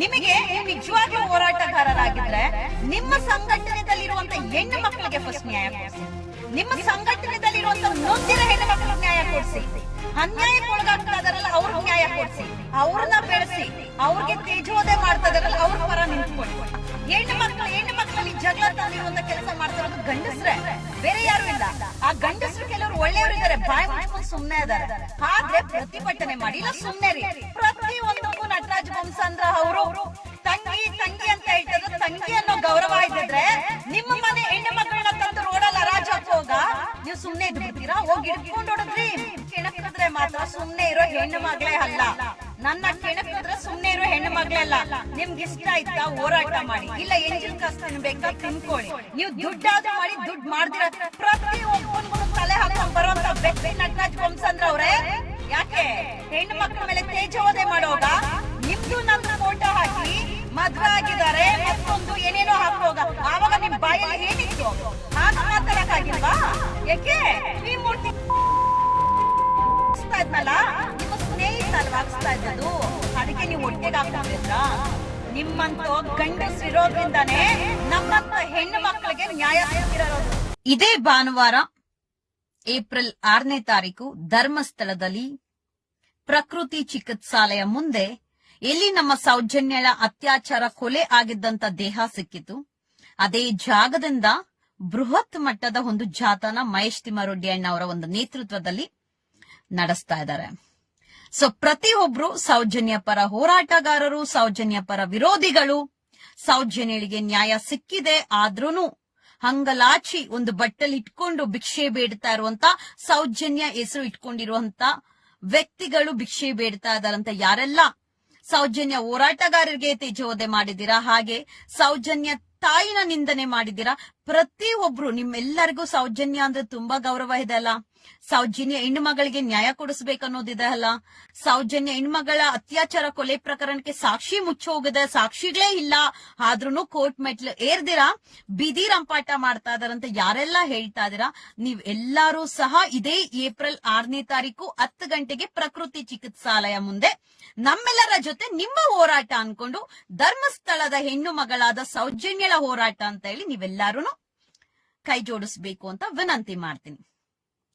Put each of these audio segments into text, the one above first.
ನಿಮಗೆ ನೀವು ನಿಜವಾಗ್ಲೂ ಹೋರಾಟಗಾರರಾಗಿದ್ರೆ ನಿಮ್ಮ ಸಂಘಟನೆದಲ್ಲಿರುವಂತ ಹೆಣ್ಣು ಮಕ್ಕಳಿಗೆ ಫಸ್ಟ್ ನ್ಯಾಯ ಕೊಡಿಸಿ. ನಿಮ್ಮ ಸಂಘಟನೆದಲ್ಲಿರುವಂತ ನೊಂದಿರ ಹೆಣ್ಣು ಮಕ್ಕಳಿಗೆ ನ್ಯಾಯ ಕೊಡಿಸಿ. ಅನ್ಯಾಯ ಒಳಗಾಗ್ತಾ ಇದಾರಲ್ಲ ನ್ಯಾಯ ಕೊಡಿಸಿ. ಅವ್ರನ್ನ ಬೆಳೆಸಿ, ಅವ್ರಿಗೆ ತೇಜೋದೆ ಮಾಡ್ತಾ ಇದಾರಲ್ಲ ಅವ್ರ ಪರ ನಿಂತ್ಕೊಳ್ಳಿ. ಹೆಣ್ಣು ಮಕ್ಕಳು ಹೆಣ್ಣು ಮಕ್ಕಳಲ್ಲಿ ಜಗಳ ತಂದಿರುವಂತ ಕೆಲಸ ಮಾಡ್ತಿರೋದು ಗಂಡಸ್ರೆ. ಬೇರೆ ಯಾರು ಇಲ್ಲ. ಆ ಗಂಡಸ್ರು ಕೆಲವರು ಒಳ್ಳೆಯವರಿದ್ದಾರೆ. ಬಾಯಿ ಮುಚ್ಕೊಂಡು ಸುಮ್ಮನೆ ಇದಾರೆ ಆದ್ರೆ ಪ್ರತಿಭಟನೆ ಮಾಡಿ. ಇಲ್ಲ ಸುಮ್ಮನೆ ರೀ ಪ್ರತಿ ನಟರಾಜ್ ಬಂಸಂದ್ರ ಅವರು, ತಂಗಿ ತಂಗಿ ಅಂತ ಹೇಳ್ತಿದ್ರು. ತಂಗಿ ಅನ್ನೋ ಗೌರವ ಇದ್ದಿದ್ರೆ ನಿಮ್ಮ ಮನೆ ಹೆಣ್ಣು ಮಕ್ಕಳನ್ನ ತಂದು ಹರಾಜ್ ಹಾಕುವಾಗ ನೀವು ಸುಮ್ನೆ ಇದ್ ಬಿಡ್ತೀರಾ ಹೋಗಿ ಹಿಡ್ಕೊಂಡು ಹೊಡದ್ರಿ ಕೆಣಕಿದ್ರೆ ಮಾತ್ರ ಸುಮ್ನೆ ಇರೋ ಹೆಣ್ಣು ಮಗಳೇ ಅಲ್ಲ. ನನ್ನ ಕೆಣಕಿದ್ರೆ ಸುಮ್ನೆ ಇರೋ ಹೆಣ್ಣು ಮಗಳೇ ಅಲ್ಲ. ನಿಮ್ಗೆ ಇಷ್ಟ ಆಯ್ತಾ? ಹೋರಾಟ ಮಾಡಿ. ಇಲ್ಲ, ಎಂಜಿನ್ ಕಾಸು ತಿನ್ಬೇಕಾ ತಿನ್ಕೊಳ್ಳಿ. ನೀವು ದುಡ್ಡಾದ್ರೂ ಮಾಡಿ ದುಡ್ಡು ಮಾಡ್ದಿರ. ಪ್ರತಿ ಒಬ್ಬನಿಗೂ ತಲೆ ಹಾಕೊಂಡು ಬರುವಂತ ಬೆಟ್ಟಿ ನಟರಾಜ್ ಬಂಸಂದ್ರ ಅವ್ರೆ, ಯಾಕೆ? ಹೆಣ್ಣು ಮಕ್ಕಳ ಮೇಲೆ ತೇಜೋದೆ ಮಾಡುವಾಗ ನಿಮ್ದು ನನ್ನ ಫೋಟೋ ಹಾಕಿ ಮದ್ವೆ ಆಗಿದ್ದಾರೆ, ಮತ್ತೊಂದು ಏನೇನೋ ಹಾಕೋಗ ಆವಾಗ ನಿಮ್ ಬಾಯಲ್ಲಿ ಏನಿತ್ತು? ಆಗ ಮಾತಾಡಕ್ಕಾಗಿಲ್ವಾ? ಯಾಕೆ ಈ ಮೂರ್ತಿ ಇದ್ನಲ್ಲ? ನಿಮ್ಮ ಸ್ನೇಹಿತ ಅಲ್ವಾ ಹಾಕ್ಸ್ತಾ ಇದ್ದದು ಅದಕ್ಕೆ ನೀವು ಒಟ್ಟಿಗೆ ಹಾಕ್ತಿದ್ರ ನಿಮ್ಮಂತ ಗಂಡಸಿರೋದ್ರಿಂದಾನೇ ನಮ್ಮಂತ ಹೆಣ್ಣು ಮಕ್ಕಳಿಗೆ ನ್ಯಾಯ ಸಿಕ್ಕಿರೋದು. ಇದೇ ಭಾನುವಾರ, ಏಪ್ರಿಲ್ ಆರನೇ ತಾರೀಕು ಧರ್ಮಸ್ಥಳದಲ್ಲಿ ಪ್ರಕೃತಿ ಚಿಕಿತ್ಸಾಲಯ ಮುಂದೆ ಎಲ್ಲಿ ನಮ್ಮ ಸೌಜನ್ಯಳ ಅತ್ಯಾಚಾರ ಕೊಲೆ ಆಗಿದ್ದಂತ ದೇಹ ಸಿಕ್ಕಿತು. ಅದೇ ಜಾಗದಿಂದ ಬೃಹತ್ ಮಟ್ಟದ ಒಂದು ಜಾಥಾನ ಮಹೇಶ್ ತಿಮ್ಮಾರೆಡ್ಡಿ ಅಣ್ಣವರ ಒಂದು ನೇತೃತ್ವದಲ್ಲಿ ನಡೆಸ್ತಾ ಇದ್ದಾರೆ. ಸೊ ಪ್ರತಿಯೊಬ್ರು ಸೌಜನ್ಯ ಪರ ಹೋರಾಟಗಾರರು, ಸೌಜನ್ಯ ಪರ ವಿರೋಧಿಗಳು ಸೌಜನ್ಯಳಿಗೆ ನ್ಯಾಯ ಸಿಕ್ಕಿದೆ ಆದ್ರೂನು ಹಂಗಲಾಚಿ ಒಂದು ಬಟ್ಟಲ್ ಇಟ್ಕೊಂಡು ಭಿಕ್ಷೆ ಬೇಡ್ತಾ ಇರುವಂತ ಸೌಜನ್ಯ ಹೆಸರು ಇಟ್ಕೊಂಡಿರುವಂತ ವ್ಯಕ್ತಿಗಳು ಭಿಕ್ಷೆ ಬೇಡ್ತಾ ಇದಾರಂತ ಯಾರೆಲ್ಲ ಸೌಜನ್ಯ ಹೋರಾಟಗಾರರಿಗೆ ತೇಜೋವಧೆ ಮಾಡಿದ್ದೀರಾ? ಹಾಗೆ ಸೌಜನ್ಯ ತಾಯಿನ ನಿಂದನೆ ಮಾಡಿದ್ದೀರಾ? ಪ್ರತಿ ಒಬ್ರು ನಿಮ್ಮೆಲ್ಲರಿಗೂ ಸೌಜನ್ಯ ಅಂದ್ರೆ ತುಂಬಾ ಗೌರವ ಇದೆ ಅಲ್ಲ? ಸೌಜನ್ಯ ಹೆಣ್ಮಗಳಿಗೆ ನ್ಯಾಯ ಕೊಡಿಸ್ಬೇಕನ್ನೋದಿದೆ ಅಲ್ಲ? ಸೌಜನ್ಯ ಹೆಣ್ಮಗಳ ಅತ್ಯಾಚಾರ ಕೊಲೆ ಪ್ರಕರಣಕ್ಕೆ ಸಾಕ್ಷಿ ಮುಚ್ಚೋಗಿದೆ ಸಾಕ್ಷಿಗಳೇ ಇಲ್ಲ. ಆದ್ರೂನು ಕೋರ್ಟ್ ಮೆಟ್ಲು ಏರ್ದಿರಾ? ಬಿದಿ ರಂಪಾಟ ಮಾಡ್ತಾ ಇದಾರಂತ. ಯಾರೆಲ್ಲ ಹೇಳ್ತಾ ಇದೀರಾ ನೀವ್ ಎಲ್ಲಾರು ಸಹ ಇದೇ ಏಪ್ರಿಲ್ ಆರನೇ ತಾರೀಕು ಹತ್ತು ಗಂಟೆಗೆ ಪ್ರಕೃತಿ ಚಿಕಿತ್ಸಾಲಯ ಮುಂದೆ ನಮ್ಮೆಲ್ಲರ ಜೊತೆ ನಿಮ್ಮ ಹೋರಾಟ ಅನ್ಕೊಂಡು ಧರ್ಮಸ್ಥಳದ ಹೆಣ್ಣು ಮಗಳಾದ ಸೌಜನ್ಯಳ ಹೋರಾಟ ಅಂತ ಹೇಳಿ ನೀವೆಲ್ಲಾರು ಕೈ ಜೋಡಿಸ್ಬೇಕು ಅಂತ ವಿನಂತಿ ಮಾಡ್ತೀನಿ.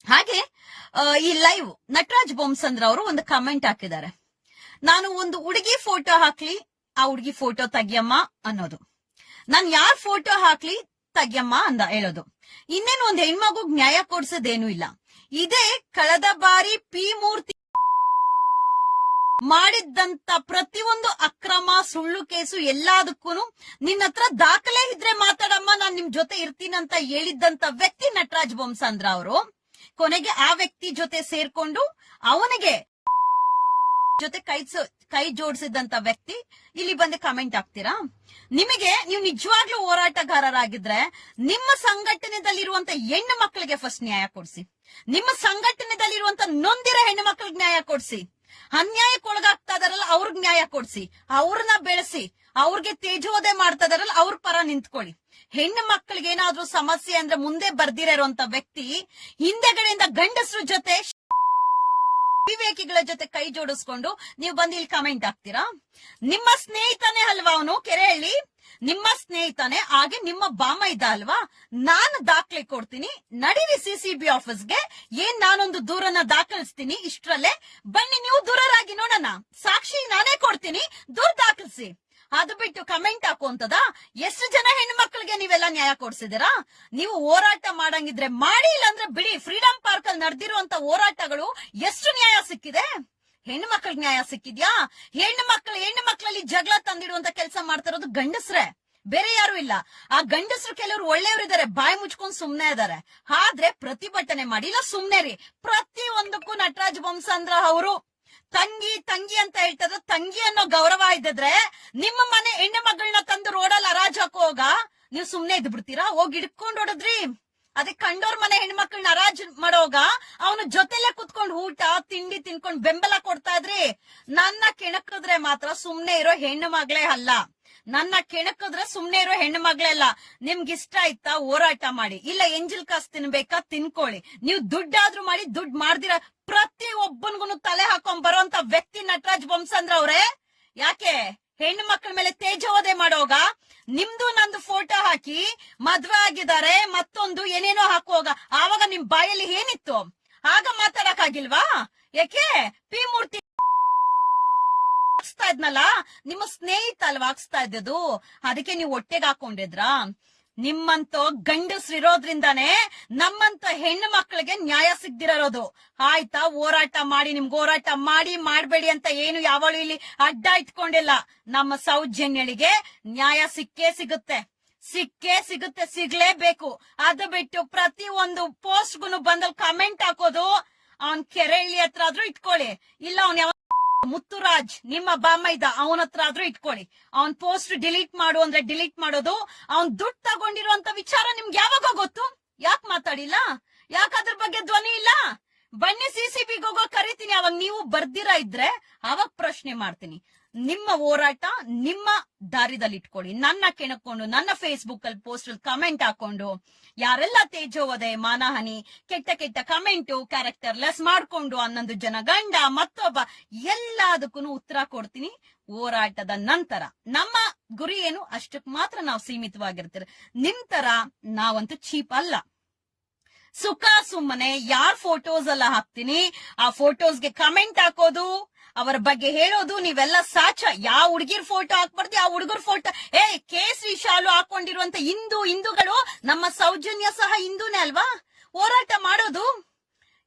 ಹಾಗೆ ಈ ಲೈವ್ ನಟರಾಜ್ ಬೊಮ್ಸಂದ್ರ ಅವರು ಒಂದು ಕಮೆಂಟ್ ಹಾಕಿದ್ದಾರೆ. ನಾನು ಒಂದು ಹುಡುಗಿ ಫೋಟೋ ಹಾಕ್ಲಿ, ಆ ಹುಡುಗಿ ಫೋಟೋ ತೆಗಿಯಮ್ಮ ಅನ್ನೋದು. ನಾನ್ ಯಾರ್ ಫೋಟೋ ಹಾಕ್ಲಿ, ತಗ್ಯಮ್ಮ ಅಂದ ಹೇಳೋದು. ಇನ್ನೇನು ಒಂದ್ ಹೆಣ್ಮಗು ನ್ಯಾಯ ಕೊಡ್ಸೋದೇನು ಇಲ್ಲ. ಇದೇ ಕಳೆದ ಬಾರಿ ಪಿ ಮೂರ್ತಿ ಮಾಡಿದ್ದಂತ ಪ್ರತಿಯೊಂದು ಅಕ್ರಮ, ಸುಳ್ಳು ಕೇಸು ಎಲ್ಲದಕ್ಕೂ ನಿನ್ನ ಹತ್ರ ದಾಖಲೆ ಇದ್ರೆ ಮಾತಾಡಮ್ಮ, ನಾನ್ ನಿಮ್ ಜೊತೆ ಇರ್ತೀನಂತ ಹೇಳಿದ್ದಂತ ವ್ಯಕ್ತಿ ನಟರಾಜ್ ಬೊಮ್ಸಂದ್ರ ಅವರು ಕೊನೆಗೆ ಆ ವ್ಯಕ್ತಿ ಜೊತೆ ಸೇರ್ಕೊಂಡು ಅವನಿಗೆ ಜೊತೆ ಕೈ ಕೈ ಜೋಡಿಸಿದಂತ ವ್ಯಕ್ತಿ ಇಲ್ಲಿ ಬಂದು ಕಮೆಂಟ್ ಹಾಕ್ತೀರಾ? ನಿಮಗೆ ನೀವು ನಿಜವಾಗ್ಲೂ ಹೋರಾಟಗಾರರಾಗಿದ್ರೆ ನಿಮ್ಮ ಸಂಘಟನೆದಲ್ಲಿರುವಂತ ಹೆಣ್ಣು ಮಕ್ಕಳಿಗೆ ಫಸ್ಟ್ ನ್ಯಾಯ ಕೊಡಿಸಿ. ನಿಮ್ಮ ಸಂಘಟನೆದಲ್ಲಿರುವಂತ ನೊಂದಿರ ಹೆಣ್ಣು ಮಕ್ಕಳಿಗೆ ನ್ಯಾಯ ಕೊಡಿಸಿ. ಅನ್ಯಾಯಕ್ಕೆ ಒಳಗಾಗ್ತಾ ಇದಾರಲ್ಲ, ಅವ್ರಿಗೆ ನ್ಯಾಯ ಕೊಡಿಸಿ. ಅವ್ರನ್ನ ಬೆಳೆಸಿ. ಅವ್ರಿಗೆ ತೇಜೋದೆ ಮಾಡ್ತಾ ಇದಾರಲ್ಲ ಅವ್ರ ಪರ ನಿಂತ್ಕೊಳ್ಳಿ. ಹೆಣ್ಣು ಮಕ್ಕಳಿಗೆ ಏನಾದ್ರೂ ಸಮಸ್ಯೆ ಅಂದ್ರೆ ಮುಂದೆ ಬರ್ದಿರೋಂತ ವ್ಯಕ್ತಿ ಹಿಂದೆಗಡೆಯಿಂದ ಗಂಡಸ್ರ ಜೊತೆ ವಿವೇಕಿಗಳ ಜೊತೆ ಕೈ ಜೋಡಿಸ್ಕೊಂಡು ನೀವು ಬಂದು ಇಲ್ಲಿ ಕಮೆಂಟ್ ಹಾಕ್ತೀರಾ? ನಿಮ್ಮ ಸ್ನೇಹಿತನೇ ಅಲ್ವಾ ಅವನು? ಕೆರೆಹಳ್ಳಿ ನಿಮ್ಮ ಸ್ನೇಹಿತನೇ? ಹಾಗೆ ನಿಮ್ಮ ಬಾಮ ಇದ್ದ ಅಲ್ವಾ? ನಾನು ದಾಖಲೆ ಕೊಡ್ತೀನಿ. ನಡೀರಿ ಸಿಸಿಬಿ ಆಫೀಸ್ಗೆ ಏನ್ ನಾನೊಂದು ದೂರನ್ನ ದಾಖಲಿಸ್ತೀನಿ? ಇಷ್ಟರಲ್ಲೇ ಬನ್ನಿ, ನೀವು ದೂರರಾಗಿ ನೋಡೋಣ. ಸಾಕ್ಷಿ ನಾನೇ ಕೊಡ್ತೀನಿ. ದೂರ ದಾಖಲಿಸಿ. ಅದು ಬಿಟ್ಟು ಕಮೆಂಟ್ ಹಾಕುವಂತದ ಎಷ್ಟು ಜನ ಹೆಣ್ಣು ಮಕ್ಕಳಿಗೆ ನೀವೆಲ್ಲ ನ್ಯಾಯ ಕೊಡ್ಸಿದಿರಾ ನೀವು ಹೋರಾಟ ಮಾಡಂಗಿದ್ರೆ ಮಾಡಿ, ಇಲ್ಲಾಂದ್ರೆ ಬಿಡಿ. ಫ್ರೀಡಂ ಪಾರ್ಕ್ ಅಲ್ಲಿ ನಡೆದಿರುವಂತ ಹೋರಾಟಗಳು ಎಷ್ಟು ನ್ಯಾಯ ಸಿಕ್ಕಿದೆ? ಹೆಣ್ಣು ಮಕ್ಕಳಿಗೆ ನ್ಯಾಯ ಸಿಕ್ಕಿದ್ಯಾ? ಹೆಣ್ಣು ಮಕ್ಕಳು ಹೆಣ್ಣು ಮಕ್ಕಳಲ್ಲಿ ಜಗಳ ತಂದಿಡುವಂತ ಕೆಲಸ ಮಾಡ್ತಿರೋದು ಗಂಡಸ್ರೆ. ಬೇರೆ ಯಾರು ಇಲ್ಲ. ಆ ಗಂಡಸರು ಕೆಲವರು ಒಳ್ಳೆಯವರಿದ್ದಾರೆ ಬಾಯಿ ಮುಚ್ಕೊಂಡ್ ಸುಮ್ನೆ ಇದಾರೆ ಆದ್ರೆ ಪ್ರತಿಭಟನೆ ಮಾಡಿ, ಇಲ್ಲ ಸುಮ್ನೆ ರೀ ಪ್ರತಿ ಒಂದಕ್ಕೂ ನಟರಾಜ್ ಬೊಮ್ಸಂದ್ರ ಅವರು ತಂಗಿ ತಂಗಿ ಅಂತ ಹೇಳ್ತದ. ತಂಗಿ ಅನ್ನೋ ಗೌರವ ಇದ್ದಿದ್ರೆ ನಿಮ್ಮ ಮನೆ ಹೆಣ್ಣು ಮಗಳನ್ನ ತಂದು ರೋಡಲ್ಲಿ ಹರಾಜ್ ಹೋಗ ನೀವು ಸುಮ್ನೆ ಇದ್ ಬಿಡ್ತೀರಾ? ಹೋಗಿ ಹಿಡ್ಕೊಂಡ್ ಹೊಡದ್ರಿ. ಅದೇ ಕಂಡೋರ್ ಮನೆ ಹೆಣ್ಮಕ್ಳನ್ನ ಹರಾಜ್ ಮಾಡೋಗ ಅವನ ಜೊತೆಲೆ ಕುತ್ಕೊಂಡ್ ಊಟ, ತಿಂಡಿ ತಿನ್ಕೊಂಡ್ ಬೆಂಬಲ ಕೊಡ್ತಾ ಇದ್ರಿ. ನನ್ನ ಕೆಣಕಿದ್ರೆ ಮಾತ್ರ ಸುಮ್ನೆ ಇರೋ ಹೆಣ್ಣು ಮಗಳೇ ಅಲ್ಲ. ನನ್ನ ಕೆಣಕಿದ್ರೆ ಸುಮ್ನೆ ಇರೋ ಹೆಣ್ಣು ಅಲ್ಲ. ನಿಮ್ಗೆ ಇಷ್ಟ ಆಯ್ತಾ? ಹೋರಾಟ ಮಾಡಿ. ಇಲ್ಲ, ಎಂಜಿಲ್ ಕಾಸು ತಿನ್ಬೇಕಾ? ತಿನ್ಕೊಳ್ಳಿ. ನೀವು ದುಡ್ಡಾದ್ರೂ ಮಾಡಿ, ದುಡ್ಡು ಮಾಡ್ದಿರ ಪ್ರತಿ ಒಬ್ಬನ್ಗೂ ತಲೆ ಹಾಕೊಂಡ್ ಬರುವಂತ ವ್ಯಕ್ತಿ ನಟರಾಜ್ ಬೊಮ್ಸಂದ್ರ ಅವ್ರೆ. ಯಾಕೆ? ಹೆಣ್ಣು ಮಕ್ಕಳ ಮೇಲೆ ತೇಜೋವಧೆ ಮಾಡೋಗ ನಿಮ್ದು ನಂದು ಫೋಟೋ ಹಾಕಿ ಮದ್ವೆ ಆಗಿದ್ದಾರೆ, ಮತ್ತೊಂದು ಏನೇನೋ ಹಾಕುವಾಗ ಆವಾಗ ನಿಮ್ ಬಾಯಲ್ಲಿ ಏನಿತ್ತು? ಆಗ ಮಾತಾಡಕ್ ಆಗಿಲ್ವಾ ಯಾಕೆ? ಪಿ ಮೂರ್ತಿ ಇದ್ನಲ್ಲ, ನಿಮ್ಮ ಸ್ನೇಹಿತ ಅಲ್ವಾ ಹಾಕ್ಸ್ತಾ ಇದ್ದದು ಅದಕ್ಕೆ ನೀವು ಹೊಟ್ಟೆಗೆ ಹಾಕೊಂಡಿದ್ರಾ? ನಿಮ್ಮಂತ ಗಂಡಸ್ರಿರೋದ್ರಿಂದಾನೇ ನಮ್ಮಂತ ಹೆಣ್ಣು ಮಕ್ಕಳಿಗೆ ನ್ಯಾಯ ಸಿಗ್ದಿರೋದು. ಆಯ್ತಾ, ಹೋರಾಟ ಮಾಡಿ, ನಿಮ್ಗೆ ಹೋರಾಟ ಮಾಡಿ, ಮಾಡಬೇಡಿ ಅಂತ ಏನು ಯಾವಳು ಇಲ್ಲಿ ಅಡ್ಡ ಇಟ್ಕೊಂಡಿಲ್ಲ. ನಮ್ಮ ಸೌಜನ್ಯಳಿಗೆ ನ್ಯಾಯ ಸಿಕ್ಕೇ ಸಿಗುತ್ತೆ. ಸಿಕ್ಕೇ ಸಿಗುತ್ತೆ, ಸಿಗ್ಲೇಬೇಕು. ಅದು ಬಿಟ್ಟು ಪ್ರತಿ ಒಂದು ಪೋಸ್ಟ್ಗೂ ಬಂದಲ್ಲಿ ಕಮೆಂಟ್ ಹಾಕೋದು, ಅವನ್ ಕೆರೆಳ್ಳಿ ಹತ್ರ ಆದ್ರೂ ಇಟ್ಕೊಳ್ಳಿ. ಇಲ್ಲ, ಅವ್ನ್ ಯಾವ ಮುತ್ತುರಾಜ್, ನಿಮ್ಮ ಬಾಮೈದ ಅವನ ಹತ್ರ ಆದ್ರೂ ಇಟ್ಕೊಳ್ಳಿ. ಅವನ್ ಪೋಸ್ಟ್ ಡಿಲೀಟ್ ಮಾಡು ಅಂದ್ರೆ ಡಿಲೀಟ್ ಮಾಡೋದು, ಅವನ್ ದುಡ್ಡು ತಗೊಂಡಿರುವಂತ ವಿಚಾರ ನಿಮ್ಗೆ ಯಾವಾಗ ಗೊತ್ತು? ಯಾಕೆ ಮಾತಾಡಿಲ್ಲ? ಯಾಕೆ ಅದ್ರ ಬಗ್ಗೆ ಧ್ವನಿ ಇಲ್ಲ? ಬನ್ನಿ ಸಿ ಸಿ ಬಿಗ್ ಕರಿತೀನಿ. ಅವಾಗ ನೀವು ಬರ್ದಿರ ಇದ್ರೆ ಅವಾಗ ಪ್ರಶ್ನೆ ಮಾಡ್ತೀನಿ. ನಿಮ್ಮ ಹೋರಾಟ ನಿಮ್ಮ ದಾರಿದಲ್ಲಿ ಇಟ್ಕೊಳ್ಳಿ ನನ್ನ ಕೆಣಕೊಂಡು, ನನ್ನ ಫೇಸ್ಬುಕ್ ಅಲ್ಲಿ ಪೋಸ್ಟ್ ಅಲ್ಲಿ ಕಮೆಂಟ್ ಹಾಕೊಂಡು. ಯಾರೆಲ್ಲ ತೇಜೋವದೆ ಮಾನಹಾನಿ, ಕೆಟ್ಟ ಕೆಟ್ಟ ಕಮೆಂಟು ಕ್ಯಾರೆಕ್ಟರ್ ಲೆಸ್ ಮಾಡ್ಕೊಂಡು ಹನ್ನೊಂದು ಜನ ಗಂಡ, ಮತ್ತೊಬ್ಬ ಎಲ್ಲದಕ್ಕೂ ಉತ್ತರ ಕೊಡ್ತೀನಿ. ಹೋರಾಟದ ನಂತರ ನಮ್ಮ ಗುರಿ ಏನು? ಅಷ್ಟಕ್ಕೆ ಮಾತ್ರ ನಾವು ಸೀಮಿತವಾಗಿರ್ತೀರ. ನಿಮ್ ತರ ನಾವಂತೂ ಚೀಪ್ ಅಲ್ಲ. ಸುಖ ಸುಮ್ಮನೆ, ಯಾರ್ ಫೋಟೋಸ್ ಎಲ್ಲ ಹಾಕ್ತೀನಿ? ಆ ಫೋಟೋಸ್ಗೆ ಕಮೆಂಟ್ ಹಾಕೋದು ಅವರ ಬಗ್ಗೆ ಹೇಳೋದು ನೀವೆಲ್ಲ ಸಾಚ. ಯಾವ ಹುಡುಗಿರ್ ಫೋಟೋ ಹಾಕ್ಬಾರ್ದು, ಯಾವ ಹುಡುಗರ್ ಫೋಟೋ ಏ, ಕೇಸರಿ ಶಾಲು ಹಾಕೊಂಡಿರುವಂತ ಹಿಂದೂ ಹಿಂದೂಗಳು, ನಮ್ಮ ಸೌಜನ್ಯ ಸಹ ಹಿಂದೂನೇ ಅಲ್ವಾ? ಹೋರಾಟ ಮಾಡೋದು.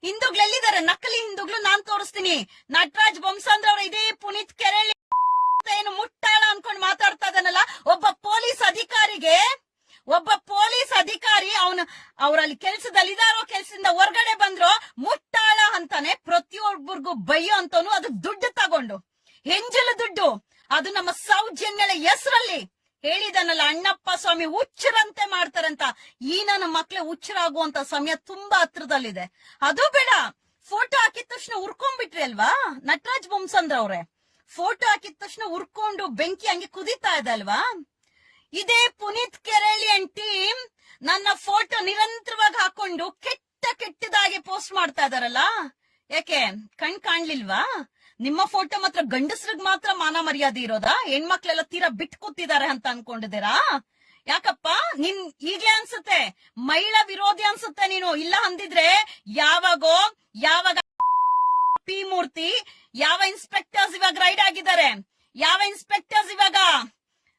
ಹಿಂದೂಗಳೆಲ್ಲಿದ್ದಾರೆ? ನಕಲಿ ಹಿಂದೂಗಳು ನಾನ್ ತೋರಿಸ್ತೀನಿ. ನಟರಾಜ್ ಬೊಮ್ಸಂದ್ರ ಅವ್ರ ಇದೇ ಪುನೀತ್ ಕೆರಳಿ ಏನು ಮುಟ್ಟಾಳ ಅನ್ಕೊಂಡ್ ಮಾತಾಡ್ತಾ ಇದ್ದಾನಲ್ಲ? ಒಬ್ಬ ಪೊಲೀಸ್ ಅಧಿಕಾರಿಗೆ, ಒಬ್ಬ ಪೊಲೀಸ್ ಅಧಿಕಾರಿ ಅವನು ಅವರಲ್ಲಿ ಕೆಲಸದಲ್ಲಿ ಇದಾರೋ ಕೆಲಸದಿಂದ ಹೊರಗಡೆ ಬಂದ್ರು ಮುಟ್ಟಾಳ ಅಂತಾನೆ ಪ್ರತಿಯೊಬ್ಬರಿಗೂ ಬೈಯೋ ಅಂತಾನು ಅದು ದುಡ್ಡು ತಗೊಂಡು. ಹೆಂಜಲ ದುಡ್ಡು. ಅದು ನಮ್ಮ ಸೌಜನ್ಯಳ ಹೆಸರಲ್ಲಿ. ಹೇಳಿದನಲ್ಲ, ಅಣ್ಣಪ್ಪ ಸ್ವಾಮಿ ಹುಚ್ಚರಂತೆ ಮಾಡ್ತಾರಂತ. ಈ ನನ್ನ ಮಕ್ಳೆ ಹುಚ್ಚರಾಗುವಂತ ಸಮಯ ತುಂಬಾ ಹತ್ರದಲ್ಲಿದೆ. ಅದು ಬೇಡ. ಫೋಟೋ ಹಾಕಿದ ತಕ್ಷಣ ಉರ್ಕೊಂಡ್ಬಿಟ್ರಿ ಅಲ್ವಾ? ನಟರಾಜ್ ಬೊಮ್ಸಂದ್ರ ಅವ್ರೆ. ಫೋಟೋ ಹಾಕಿದ ತಕ್ಷಣ ಉರ್ಕೊಂಡು ಬೆಂಕಿ ಹಂಗೆ ಕುದಿತಾ ಇದೆ ಅಲ್ವಾ? ಇದೇ ಪುನೀತ್ ಕೆರಳಿ ಅಂಡ್ ಟೀಮ್ ನನ್ನ ಫೋಟೋ ನಿರಂತರವಾಗಿ ಹಾಕೊಂಡು ಕೆಟ್ಟ ಕೆಟ್ಟದಾಗಿ ಪೋಸ್ಟ್ ಮಾಡ್ತಾ ಇದಾರಲ್ಲ? ಯಾಕೆ, ಕಣ್ ಕಾಣ್ಲಿಲ್ವಾ? ನಿಮ್ಮ ಫೋಟೋ ಮಾತ್ರ ಗಂಡಸ್ರಿಗ್ ಮಾತ್ರ ಮಾನ ಮರ್ಯಾದೆ ಇರೋದಾ? ಹೆಣ್ಮಕ್ಳೆಲ್ಲ ತೀರಾ ಬಿಟ್ ಕೂತಿದ್ದಾರೆ ಅಂತ ಅನ್ಕೊಂಡಿದ್ದೀರಾ? ಯಾಕಪ್ಪ, ನಿನ್ ಈಗ್ಲೇ ಅನ್ಸುತ್ತೆ, ಮಹಿಳಾ ವಿರೋಧಿ ಅನ್ಸುತ್ತೆ ನೀನು. ಇಲ್ಲ ಅಂದಿದ್ರೆ ಯಾವಾಗೋ, ಯಾವಾಗ ಪಿ ಮೂರ್ತಿ, ಯಾವ ಇನ್ಸ್ಪೆಕ್ಟರ್ಸ್ ಇವಾಗ ರೈಡ್ ಆಗಿದ್ದಾರೆ? ಯಾವ ಇನ್ಸ್ಪೆಕ್ಟರ್ಸ್ ಇವಾಗ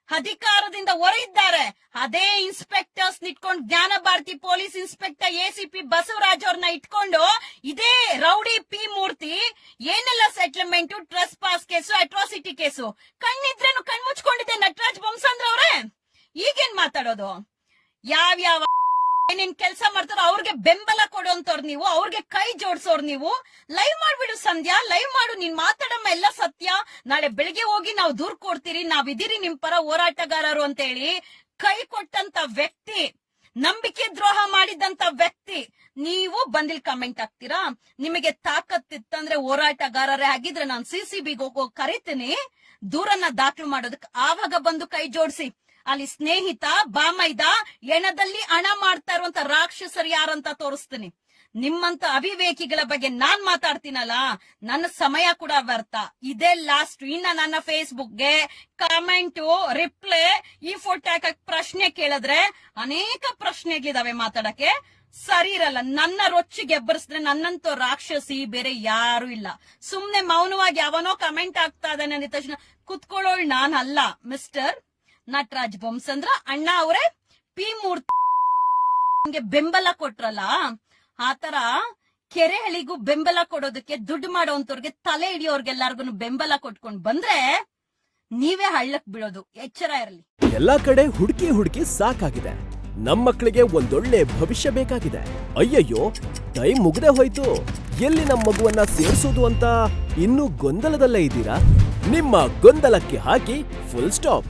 ಅಧಿಕಾರದಿಂದ ಹೊರಗಿದ್ದಾರೆ ಅದೇ ಇನ್ಸ್ಪೆಕ್ಟರ್ಸ್ ಇಟ್ಕೊಂಡು Jnana Bharathi police inspector A C P Basavaraj ಅವ್ರನ್ನ ಇಟ್ಕೊಂಡು ಇದೇ ರೌಡಿ ಪಿ ಮೂರ್ತಿ, ಏನೆಲ್ಲ settlement trespass case atrocity case ಕಣ್ಣಿದ್ರೇನು ಕಣ್ಮುಚ್ಕೊಂಡಿದ್ದೆ ನಟರಾಜ್ ಬೊಮ್ಸಂದ್ರ ಅವ್ರೆ ಈಗೇನ್ ಮಾತಾಡೋದು? ಯಾವ್ಯಾವ ಏನೇನ್ ಕೆಲಸ ಮಾಡ್ತಾರೋ ಅವ್ರಿಗೆ ಬೆಂಬಲ ಕೊಡುವಂತವ್ರು ನೀವು, ಅವ್ರಿಗೆ ಕೈ ಜೋಡ್ಸೋರ್ ನೀವು. ಲೈವ್ ಮಾಡ್ಬಿಡು ಸಂಧ್ಯಾ ಲೈವ್ ಮಾಡು, ನೀನ್ ಮಾತಾಡಮ್ಮ ಎಲ್ಲ ಸತ್ಯ. ನಾಳೆ ಬೆಳಿಗ್ಗೆ ಹೋಗಿ ನಾವು ದೂರ್ ಕೊಡ್ತೀರಿ, ನಾವಿದ್ದೀರಿ ನಿಮ್ ಪರ ಹೋರಾಟಗಾರರು ಅಂತ ಹೇಳಿ ಕೈ ಕೊಟ್ಟಂತ ವ್ಯಕ್ತಿ, ನಂಬಿಕೆ ದ್ರೋಹ ಮಾಡಿದಂತ ವ್ಯಕ್ತಿ, ನೀವು ಬಂದಿಲ್ ಕಮೆಂಟ್ ಹಾಕ್ತೀರಾ? ನಿಮಗೆ ತಾಕತ್ತಿತ್ತಂದ್ರೆ ಹೋರಾಟಗಾರರೇ ಆಗಿದ್ರೆ ನಾನು ಸಿ ಸಿ ಬಿಗೆ ಹೋಗೋ ಕರಿತೀನಿ. ದೂರನ್ನ ದಾಖಲು ಮಾಡೋದಕ್ಕೆ ಆವಾಗ ಬಂದು ಕೈ ಜೋಡಿಸಿ. ಅಲ್ಲಿ ಸ್ನೇಹಿತ, ಬಾಮೈದ ಎಣದಲ್ಲಿ ಹಣ ಮಾಡ್ತಾ ಇರುವಂತ ರಾಕ್ಷಸರು ಯಾರಂತ ತೋರಿಸ್ತೀನಿ. ನಿಮ್ಮಂತ ಅವಿವೇಕಿಗಳ ಬಗ್ಗೆ ನಾನ್ ಮಾತಾಡ್ತೀನಲ್ಲ, ನನ್ನ ಸಮಯ ಕೂಡ ವ್ಯರ್ಥ. ಇದೇ ಲಾಸ್ಟ್ ಇನ್ನ ನನ್ನ ಫೇಸ್ಬುಕ್ಗೆ ಕಮೆಂಟು ರಿಪ್ಲೈ ಈ ಫೋಟೋ ಹಾಕಕ್ ಪ್ರಶ್ನೆ ಕೇಳಿದ್ರೆ ಅನೇಕ ಪ್ರಶ್ನೆಗಳಿದಾವೆ ಮಾತಾಡಕ್ಕೆ. ಸರಿ ಇರಲ್ಲ, ನನ್ನ ರೊಚ್ಚಿಗೆ ಎಬ್ಬರಿಸಿದ್ರೆ ನನ್ನಂತೂ ರಾಕ್ಷಸಿ, ಬೇರೆ ಯಾರು ಇಲ್ಲ. ಸುಮ್ನೆ ಮೌನವಾಗಿ ಅವನೋ ಕಮೆಂಟ್ ಆಗ್ತಾ ಇದ್ದಾನೆ ಅಂದ ತಕ್ಷಣ, ಕುತ್ಕೊಳ್ಳೋಳ್ ನಾನ್ ಅಲ್ಲ ಮಿಸ್ಟರ್ ನಟರಾಜ್ ಬೊಮ್ಸಂದ್ರ, ಅಣ್ಣ ಅವರೇ, ಪಿ ಮೂರ್ತಿ ಬೆಂಬಲ ಕೊಟ್ರಲ್ಲ ಆತರ ಕೆರೆಹಳಿಗೂ ಬೆಂಬಲ ಕೊಡೋದಕ್ಕೆ ದುಡ್ಡು ಮಾಡೋಂತವ್ರಿಗೆ ತಲೆ ಹಿಡಿಯೋರ್ಗೆಲ್ಲಾರ್ಗು ಬೆಂಬಲ ಕೊಟ್ಕೊಂಡ್ ಬಂದ್ರೆ ನೀವೇ ಹಳ್ಳಕ್ ಬಿಡೋದು ಎಚ್ಚರ ಇರಲಿ. ಎಲ್ಲಾ ಕಡೆ ಹುಡುಕಿ ಹುಡುಕಿ ಸಾಕಾಗಿದೆ. ನಮ್ಮ ಮಕ್ಕಳಿಗೆ ಒಂದೊಳ್ಳೆ ಭವಿಷ್ಯ ಬೇಕಾಗಿದೆ. ಅಯ್ಯಯ್ಯೋ, ಟೈಮ್ ಮುಗ್ದೆ ಹೋಯ್ತು. ಎಲ್ಲಿ ನಮ್ಮ ಮಗುವನ್ನ ಸೇರಿಸೋದು ಅಂತ ಇನ್ನೂ ಗೊಂದಲದಲ್ಲೇ ಇದ್ದೀರಾ? ನಿಮ್ಮ ಗೊಂದಲಕ್ಕೆ ಹಾಕಿ full stop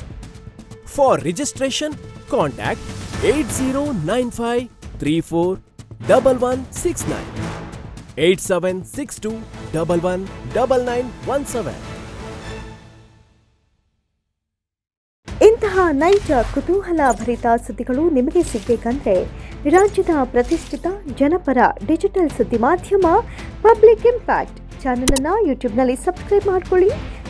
For registration contact eight zero nine five three four double one six nine eight seven six two double one double nine one seven ಇಂತಹ ನೈಜ ಕುತೂಹಲ ಭರಿತ ಸುದ್ದಿಗಳು ನಿಮಗೆ ಸಿಗಬೇಕಂದ್ರೆ ರಾಜ್ಯದ ಪ್ರತಿಷ್ಠಿತ ಜನಪರ ಡಿಜಿಟಲ್ ಸುದ್ದಿ ಮಾಧ್ಯಮ ಪಬ್ಲಿಕ್ ಇಂಪ್ಯಾಕ್ಟ್ ಚಾನೆಲ್ ಅನ್ನ ಯೂಟ್ಯೂಬ್ನಲ್ಲಿ ಸಬ್ಸ್ಕ್ರೈಬ್ ಮಾಡ್ಕೊಳ್ಳಿ.